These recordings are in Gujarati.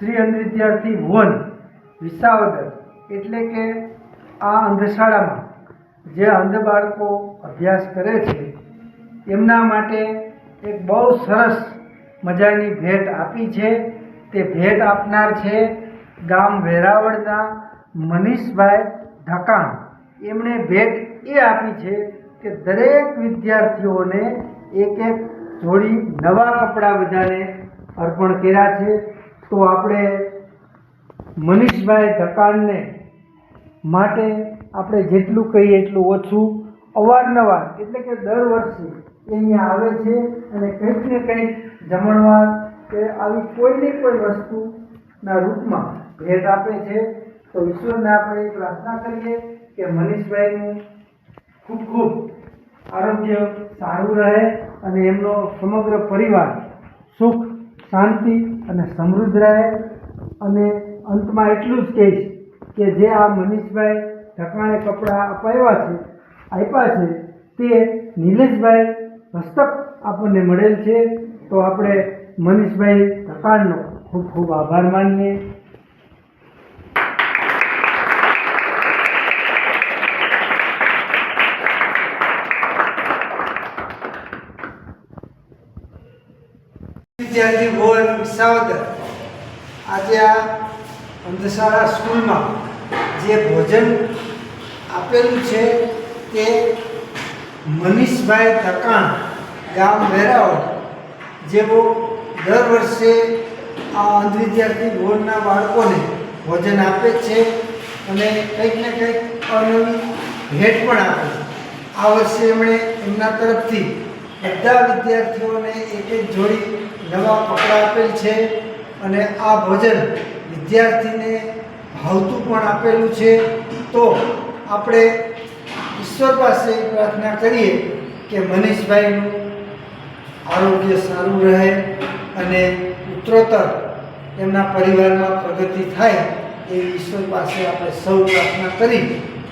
શ્રી અંધ વિદ્યાર્થી ભુવન વિસાવદર, એટલે કે આ અંધશાળામાં, જે અંધ બાળકો અભ્યાસ કરે છે, એમના માટે એક બહુ સરસ મજાની ભેટ આપી છે. તે ભેટ આપનાર છે ગામ વેરાવળના મનીષભાઈ ઢકાણ. એમણે ભેટ એ આપી છે કે દરેક વિદ્યાર્થીઓને એક એક જોડી નવા કપડાં બધાને અર્પણ કર્યા છે. તો આપણે મનીષભાઈ ધકાણને માટે આપણે જેટલું કહીએ એટલું ઓછું. અવારનવાર, એટલે કે દર વર્ષે એ અહીંયા આવે છે અને કંઈક ને કંઈક જમણવાર કે આવી કોઈને કોઈ વસ્તુના રૂપમાં ભેટ આપે છે. તો ઈશ્વરને આપણે પ્રાર્થના કરીએ કે મનીષભાઈનું ખૂબ ખૂબ આરોગ્ય સારું રહે અને એમનો સમગ્ર પરિવાર સુખ શાંતિ અને સમૃદ્ધ રહે. અને અંતમાં એટલું જ કહીશ કે જે આ મનીષભાઈ ઢકાણે કપડાં અપાવ્યા છે, આપ્યા છે, તે નિલેશભાઈ હસ્તક આપણને મળેલ છે. તો આપણે મનીષભાઈ ઢકાણનો ખૂબ ખૂબ આભાર માનીએ. વિદ્યાર્થી ભવન વિસાવદર. આજે આ અંધશાળા સ્કૂલમાં જે ભોજન આપેલું છે તે મનીષભાઈ તકાણ ગામ વેરાવળ જેઓ દર વર્ષે આ અંધ વિદ્યાર્થી બોર્ડના બાળકોને ભોજન આપે છે અને કંઈક ને કંઈક અનવી ભેટ પણ આપે છે. આ વર્ષે એમણે એમના તરફથી બધા વિદ્યાર્થીઓને એક એક જોડી નવા કપડાં આપેલ છે અને આ ભોજન વિદ્યાર્થીને ભાવતું પણ આપેલું છે. તો આપણે ઈશ્વર પાસે પ્રાર્થના કરીએ કે મનીષભાઈનું આરોગ્ય સારું રહે અને ઉત્તરોત્તર એમના પરિવારમાં પ્રગતિ થાય એવી ઈશ્વર પાસે આપણે સૌ પ્રાર્થના કરી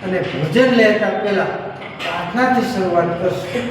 અને ભોજન લેતા પહેલાં પ્રાર્થનાથી શરૂઆત કરશું.